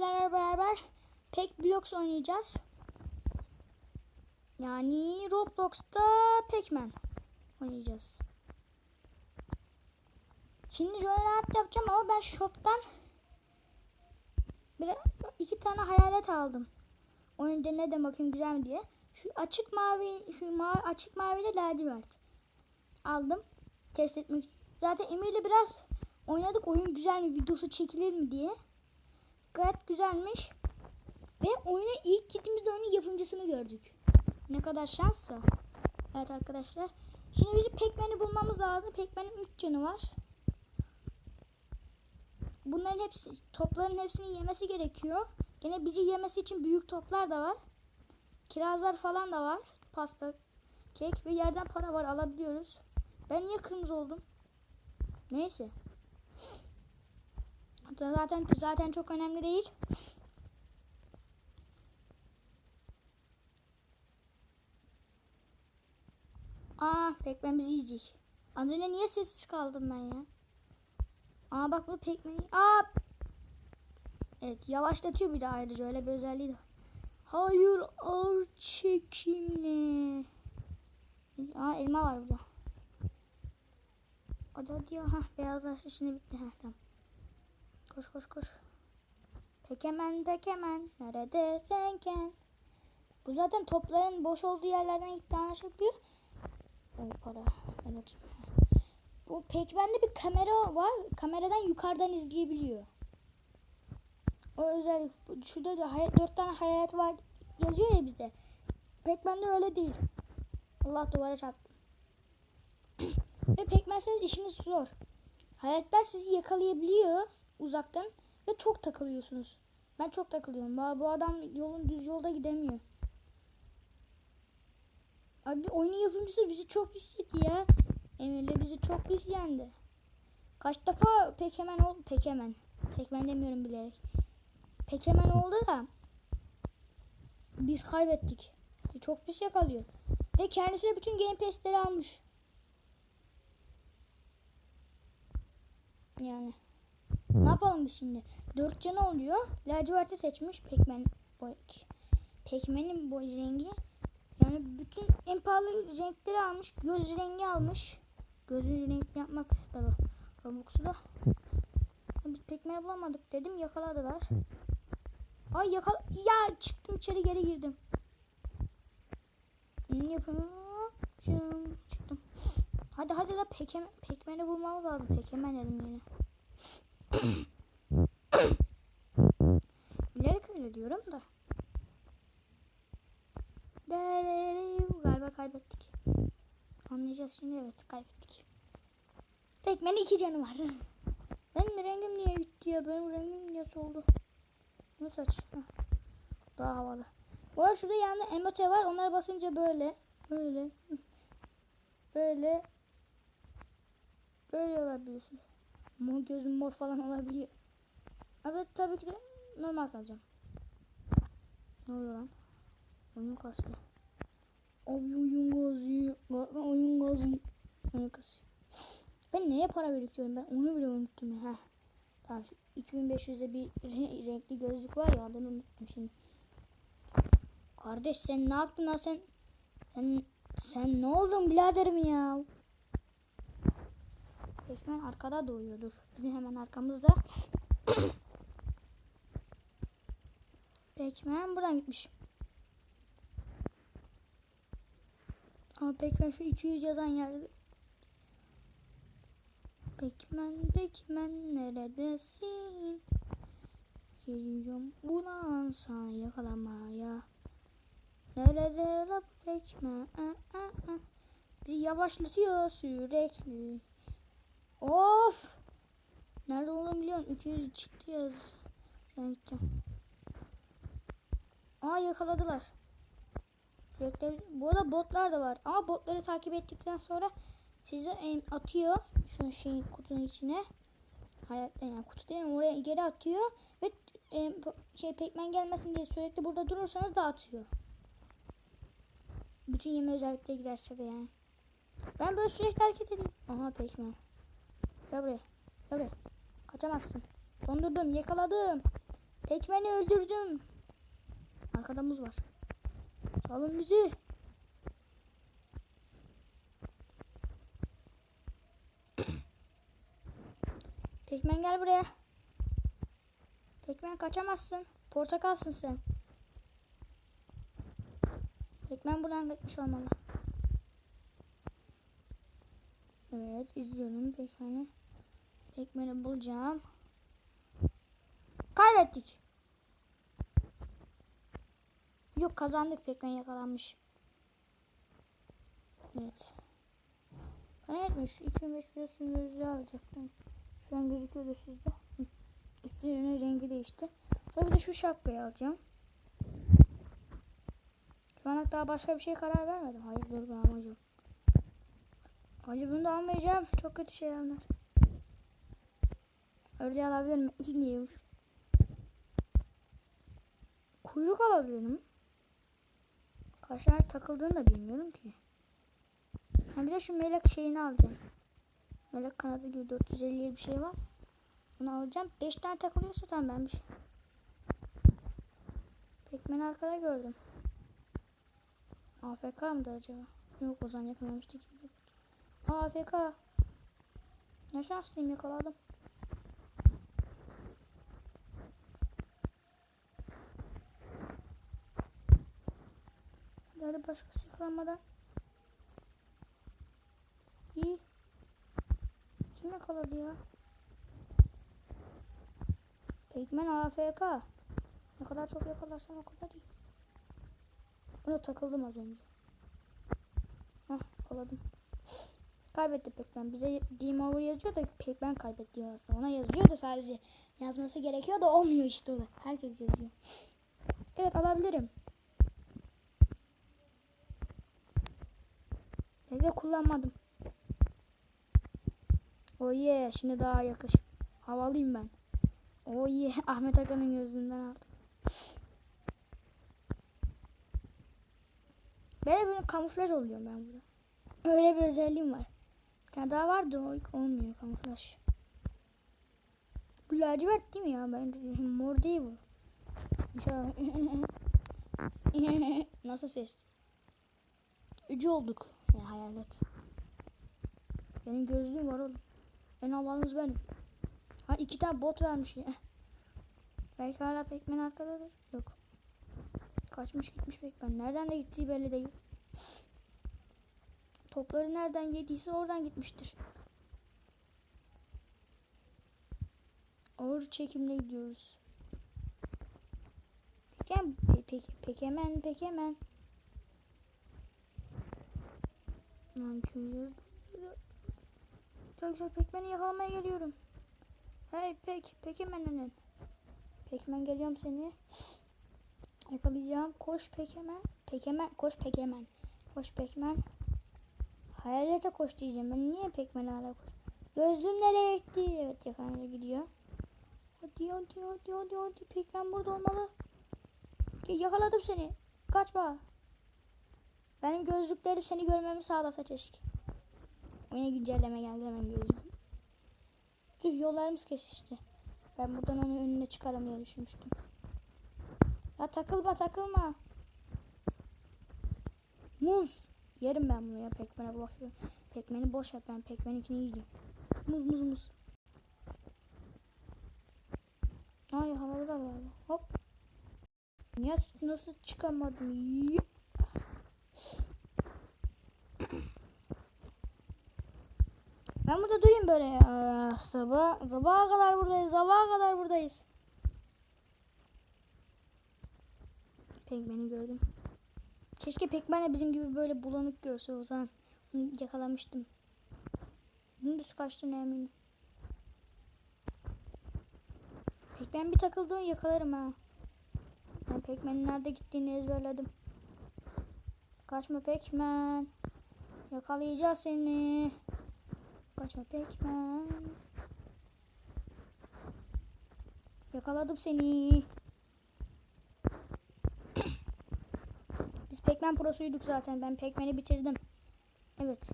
sizlerle beraber Pek Blocks oynayacağız. Yani Roblox'ta Pac-Man oynayacağız. Şimdi Joyride yapacağım ama ben shop'tan bir, iki tane hayalet aldım. Oyunda ne de bakayım güzel mi diye. Şu açık mavi, şu mavi, açık mavi de lacivert. Aldım. Test etmek Zaten Emir'le biraz oynadık. Oyun güzel mi? Videosu çekilir mi diye. Gayet güzelmiş. Ve oyuna ilk gittiğimizde oyunun yapımcısını gördük. Ne kadar şanssa. Evet arkadaşlar. Şimdi bizim Pac-Man'i bulmamız lazım. Pac-Man'in 3 canı var. Bunların hepsi, topların hepsini yemesi gerekiyor. Gene bizi yemesi için büyük toplar da var. Kirazlar falan da var. Pasta, kek ve yerden para var alabiliyoruz. Ben niye kırmızı oldum? Neyse. Zaten zaten çok önemli değil. Aa Pekmen yiyecek. Az önce niye sessiz kaldım ben ya? Aa bak bu Pekmen. Aa. Evet yavaşlatıyor bir de ayrıca öyle bir özelliği de. Hayır ağır çekimle. Aa elma var burada. O da diyor ha beyazlaştı şimdi bitti ha tamam. Koş koş koş. Pekemen pekemen nerede senken. Bu zaten topların boş olduğu yerlerden ilk anlaşabiliyor. O para. Evet. Bu Pekmen'de bir kamera var. Kameradan yukarıdan izleyebiliyor. O özellik. Şurada da hayat, dört tane hayat var yazıyor ya bizde. Pekmen'de öyle değil. Allah duvara çarptı. Ve pekmezseniz işiniz zor. Hayaletler sizi yakalayabiliyor uzaktan ve çok takılıyorsunuz. Ben çok takılıyorum. Bu adam yolun düz yolda gidemiyor. Abi oyunun yapımcısı bizi çok pis yedi ya. Emir'le bizi çok pis yendi. Kaç defa pekemen oldu? Pekemen. Pekmen demiyorum bilerek. Pekemen oldu da biz kaybettik. Çok pis yakalıyor. Ve kendisine bütün Game Pass'leri almış. Yani. Ne yapalım biz şimdi? Dört canı oluyor. Lacivert'i seçmiş. Pekmen boy. Pekmen'in boy rengi. Yani bütün en pahalı renkleri almış. Göz rengi almış. Gözün renkli yapmak ister o. Robux'u da. Biz pekmeni bulamadık dedim. Yakaladılar. Ay yakal... Ya çıktım içeri geri girdim. Yapamıyorum. Çıktım. Hadi hadi da pekmen, pekmeni bulmamız lazım. Pekmen dedim yine. Bilerek öyle diyorum da. Galiba kaybettik. Anlayacağız şimdi evet kaybettik. Pekmen'in iki canı var. Benim rengim niye gitti ya? Benim rengim niye soldu? Bu saç. Daha havalı. Bu arada şurada yanında emote var. Onlara basınca böyle. Böyle. Böyle. Böyle olabiliyorsun. Mor gözüm mor falan olabiliyor. Evet tabii ki de normal kalacağım. Ne oluyor lan? Oyun kasıyor. Abi oyun kasıyor. Oyun kasıyor. Oyun kasıyor. Ben neye para biriktiriyorum ben onu bile unuttum ya. Heh. Tamam şu 2500'e bir renkli gözlük var ya adını unuttum şimdi. Kardeş sen ne yaptın ha sen? Sen, sen ne oldun biraderim ya? Pekmen arkada doğuyordur. Bizim hemen arkamızda. Pekmen buradan gitmiş. Ama Pekmen şu 200 yazan yerde. Pekmen, Pekmen neredesin? Geliyorum ulan sana yakalamaya. Nerede la Pekmen? Bir yavaşlatıyor sürekli. Of! Nerede olduğunu biliyorum. 200 çıktı yaz. Şu an gideceğim. Aa yakaladılar. Sürekli bu arada botlar da var. Ama botları takip ettikten sonra sizi atıyor şu şeyin kutunun içine. Hayatta yani kutu değil mi? Oraya geri atıyor ve e, şey pekmen gelmesin diye sürekli burada durursanız da atıyor. Bütün yeme özellikleri giderse de yani. Ben böyle sürekli hareket ediyorum. Aha pekmen. Gel buraya. Gel buraya. Kaçamazsın. Dondurdum. Yakaladım. Pekmen'i öldürdüm. Arkada muz var. Salın bizi. Pekmen gel buraya. Pekmen kaçamazsın. Portakalsın sen. Pekmen buradan gitmiş olmalı. Evet izliyorum Pekmen'i. Pekmen'i bulacağım. Kaybettik. Yok kazandık Pekmen yakalanmış. Evet. Bana yetmiş. 2500 süngürüzü alacaktım. Şu an gözüküyordur sizde. Üstlerine rengi değişti. Sonra bir de şu şapkayı alacağım. Şu an daha başka bir şey karar vermedim. Hayır dur ben almayacağım. Hayır bunu da almayacağım. Çok kötü şeyler bunlar. Ördeği alabilir miyim? İyi Kuyruk alabilirim. Kaç tane takıldığını da bilmiyorum ki. Ha bir de şu melek şeyini alacağım. Melek kanadı gibi 450'ye bir şey var. Bunu alacağım. 5 tane takılıyorsa tamam ben bir şey. Pekmen arkada gördüm. AFK mıdır acaba? Yok Ozan yakalamıştı gibi. AFK. Ne şanslıyım yakaladım. Hadi başkası yakalanmadan. İyi. Kim yakaladı ya? Pekmen AFK. Ne kadar çok yakalarsam o kadar iyi. Buna takıldım az önce. Hah yakaladım. Kaybetti Pekmen. Bize game over yazıyor da Pekmen kaybetti aslında. Ona yazıyor da sadece yazması gerekiyor da olmuyor işte o da. Herkes yazıyor. Evet alabilirim. Ne de kullanmadım. Oh yeah. Şimdi daha yakışık. Havalıyım ben. Oh yeah. Ahmet Aka'nın gözünden aldım. Böyle böyle kamuflaj oluyor ben burada. Öyle bir özelliğim var. Bir tane daha vardı o olmuyor kamuflaj. Bu lacivert değil mi ya? Ben mor değil bu. Nasıl ses? Ücü olduk. Ya hayalet. Benim gözlüğüm var oğlum. En havalınız benim. Ha iki tane bot vermiş ya. Belki hala Pekmen arkadadır. Yok. Kaçmış gitmiş Pekmen. Nereden de gittiği belli değil. Topları nereden yediyse oradan gitmiştir. Ağır çekimle gidiyoruz. Pekem, pe, pe, pekemen, pekemen. Nankörler. Çok pekmeni yakalamaya geliyorum. Hey pek, pekemen önün. Pekmen geliyorum seni. Yakalayacağım. Koş pekemen. Pekemen, koş pekemen. Koş pekmen. Hayalete koş diyeceğim. Ben niye pekmen hala koş? Gözlüğüm nereye gitti? Evet yakalamaya gidiyor. Hadi hadi hadi hadi hadi. Pekmen burada olmalı. Yakaladım seni. Kaçma. Benim gözlüklerim seni görmemi sağlasa keşke. Oyuna güncelleme geldi hemen gözlük. Tüh yollarımız kesişti. Ben buradan onu önüne çıkarım diye düşünmüştüm. Ya takılma takılma. Muz. Yerim ben bunu ya pekmene boş ver. Pekmeni boş ver ben pekmeninkini yiyeceğim. Muz muz muz. Aa yakaladılar galiba. Hop. Ya nasıl çıkamadım? Yiyip. Ben burada durayım böyle ya. Sabah, sabaha kadar buradayız. Sabaha kadar buradayız. Pekmeni gördüm. Keşke Pekmen de bizim gibi böyle bulanık görse o zaman. Bunu yakalamıştım. Dümdüz kaçtığına eminim. Pekmen bir takıldığını yakalarım ha. Ben Pekmen'in nerede gittiğini ezberledim. Kaçma Pekmen. Yakalayacağız seni. Kaçma Pekmen. Yakaladım seni. Biz Pekmen prosuyduk zaten. Ben Pekmen'i bitirdim. Evet.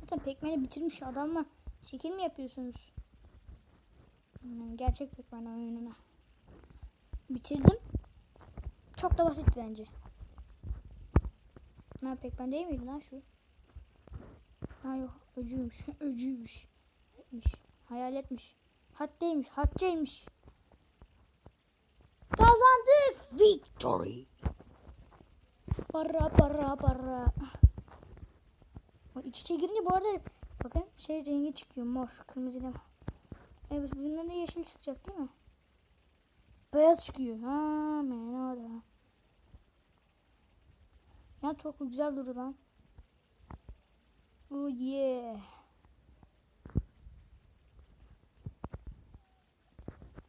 Zaten Pekmen'i bitirmiş adamla şekil mi yapıyorsunuz? Hmm, Gerçek Pekmen oyununa. Bitirdim. Çok da basit bence. Ne pek ben değil miydi lan şu? Ha yok öcüymüş. Öcüymüş. Etmiş. Hayal etmiş. Hatteymiş. Hatçeymiş. Kazandık. Victory. Para para para. İç içe girince bu arada bakın şey rengi çıkıyor. Mor. Kırmızı ile. Evet bundan da yeşil çıkacak değil mi? Beyaz çıkıyor. Ha men orada. Ya çok güzel durur lan. Oh yeah.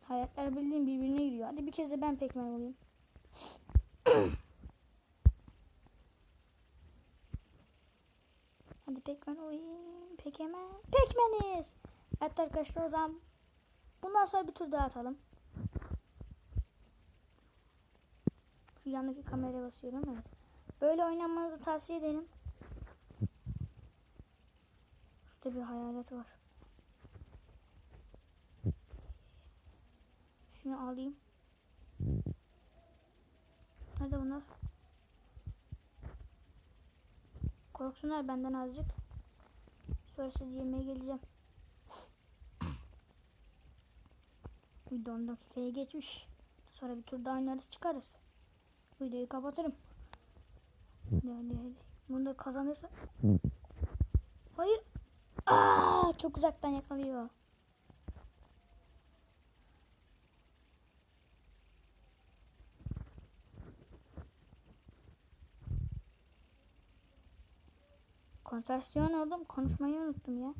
Hayatlar bildiğin birbirine giriyor. Hadi bir kez de ben pekmen olayım. Hadi pekmen olayım. Pekmen. Pekmeniz. Evet arkadaşlar o zaman bundan sonra bir tur daha atalım. Şu yandaki kameraya basıyorum evet. Böyle oynamanızı tavsiye ederim. Şurada bir hayalet var. Şunu alayım. Nerede bunlar? Korksunlar benden azıcık. Sonra siz yemeğe geleceğim. Video 10 dakikaya geçmiş. Sonra bir tur daha oynarız çıkarız. Videoyu kapatırım. Hadi hadi hadi. Bunu da kazanırsa. Hayır. Aa, çok uzaktan yakalıyor. Konsantrasyon oldum. Konuşmayı unuttum ya.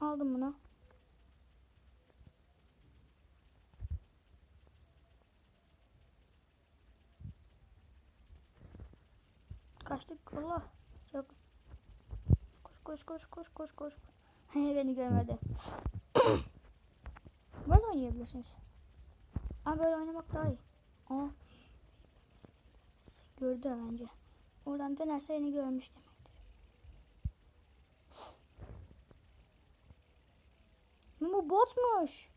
Aldım bunu. Kaçtık Allah. Çok. Koş koş koş koş koş koş. Beni görmedi. böyle oynayabilirsiniz. Ama böyle oynamak daha iyi. Aa. Gördü bence. Oradan dönerse beni görmüş demektir. Bu botmuş.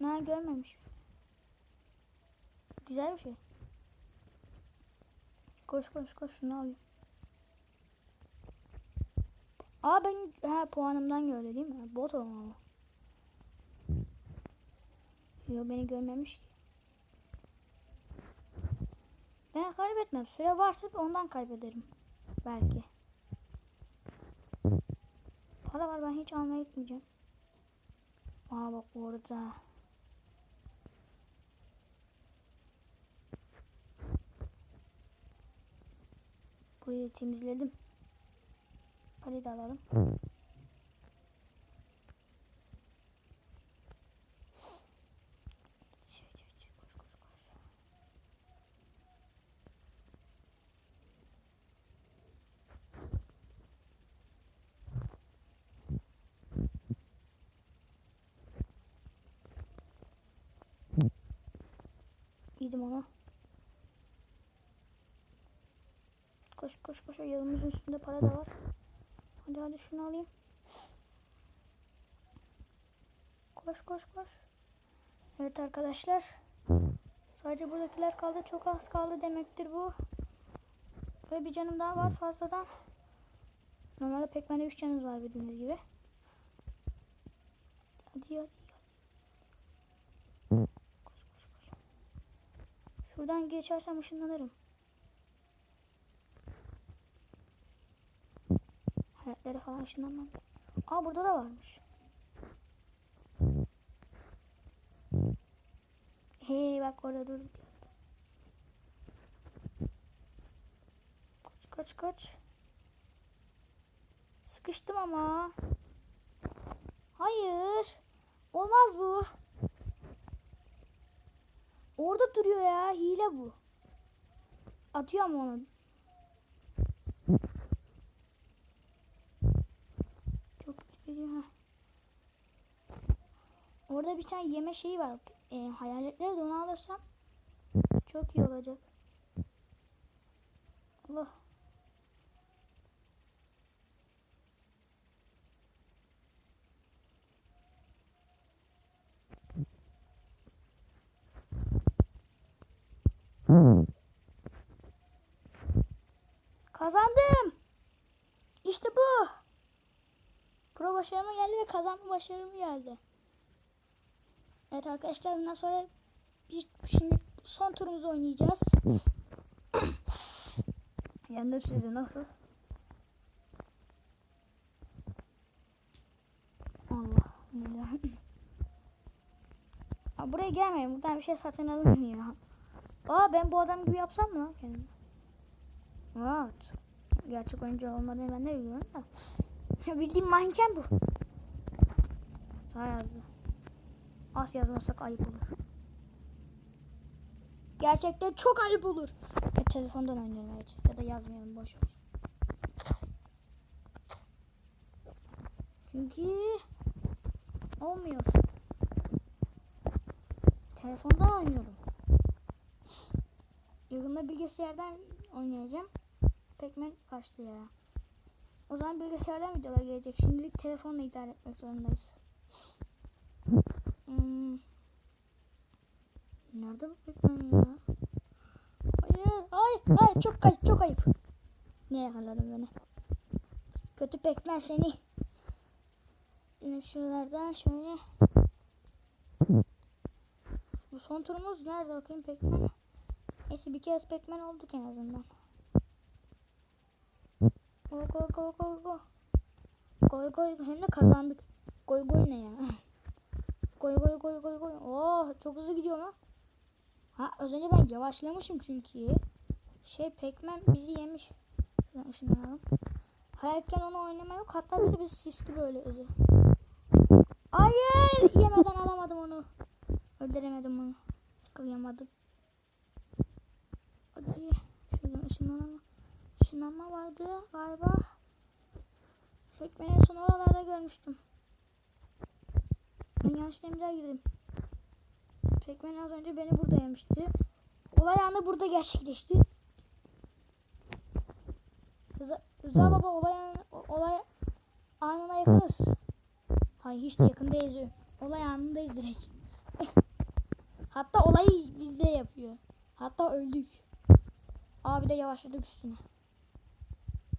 Ne görmemiş. Güzel bir şey. Koş koş koş şunu alayım. Aa ben ha puanımdan gördü değil mi? Bot olmalı. Yok beni görmemiş ki. Ben kaybetmem. Süre varsa ondan kaybederim. Belki. Para var ben hiç almaya gitmeyeceğim. Aa bak orada. Burayı temizledim. Parayı da alalım. Koş. Yedim onu. Koş koş koş. Yolumuzun üstünde para da var. Hadi hadi şunu alayım. Koş koş koş. Evet arkadaşlar. Sadece buradakiler kaldı. Çok az kaldı demektir bu. Ve bir canım daha var fazladan. Normalde pek bende 3 canımız var bildiğiniz gibi. Hadi hadi hadi. Koş koş koş. Şuradan geçersem ışınlanırım. Hayatları falan ışınlanmam. Aa burada da varmış. Hey bak orada durdu diyordu. Kaç kaç kaç. Sıkıştım ama. Hayır. Olmaz bu. Orada duruyor ya. Hile bu. Atıyor ama onu. bir tane yeme şeyi var. E, hayaletleri de onu alırsam çok iyi olacak. Allah. Kazandım. İşte bu. Pro başarıma geldi ve kazanma başarımı geldi. Evet arkadaşlar bundan sonra bir, şimdi son turumuzu oynayacağız. Yendim sizi nasıl? Allah Allah. Buraya gelmeyin. Buradan bir şey satın alınmıyor. Aa ben bu adam gibi yapsam mı lan kendimi? Evet. Gerçek oyuncu olmadığını ben de biliyorum da. Bildiğim manken bu. Sağ yazdı. Az yazmasak ayıp olur. Gerçekten çok ayıp olur. Evet, telefondan oynuyorum evet. Ya da yazmayalım boş ver. Çünkü olmuyor. Telefondan oynuyorum. Yakında bilgisayardan oynayacağım. Pekmen kaçtı ya. O zaman bilgisayardan videolar gelecek. Şimdilik telefonla idare etmek zorundayız. Hmm. Nerede bu Pekmen ya? Hayır, hayır, hayır. Çok ayıp, çok ayıp. Ne yakaladın beni? Kötü Pekmen seni. Yine şuralardan şöyle. Bu son turumuz nerede bakayım Pekmen? Neyse bir kez Pekmen olduk en azından. Go go go go go. Goy goy hem de kazandık. Goy goy ne ya? goy goy goy goy goy. Oh çok hızlı gidiyor lan. Ha az önce ben yavaşlamışım çünkü. Şey Pekmen bizi yemiş. Şuradan ışınlanalım. Hayatken onu oynama yok. Hatta bir de bir sisli böyle özü. Hayır! Yemeden alamadım onu. Öldüremedim onu. Yakalayamadım. Hadi. Şuradan ışınlanma. Işınlanma vardı galiba. Pek ben en son oralarda görmüştüm. Ben yanlış demire girdim. Pekmen az önce beni burada yemişti. Olay anı burada gerçekleşti. Rıza, Rıza baba olay, anı, olay anına yakınız. Hayır hiç de yakın değiliz. Olay anındayız direkt. Hatta olayı bizde yapıyor. Hatta öldük. Abi de yavaşladık üstüne.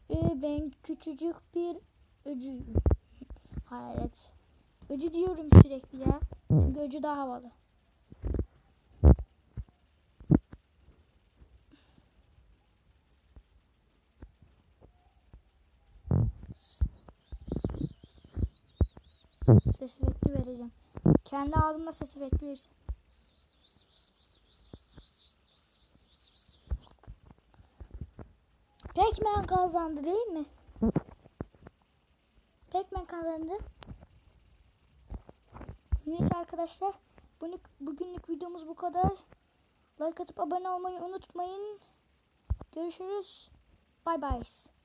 Ee, ben küçücük bir öcüyüm. Hayret. Öcü diyorum sürekli ya. Çünkü öcü daha havalı. Ses efekti vereceğim. Kendi ağzımda ses efekti verirsem. Pekmen kazandı değil mi? Pekmen kazandı. Neyse arkadaşlar. Bugünlük, bugünlük videomuz bu kadar. Like atıp abone olmayı unutmayın. Görüşürüz. Bye bye.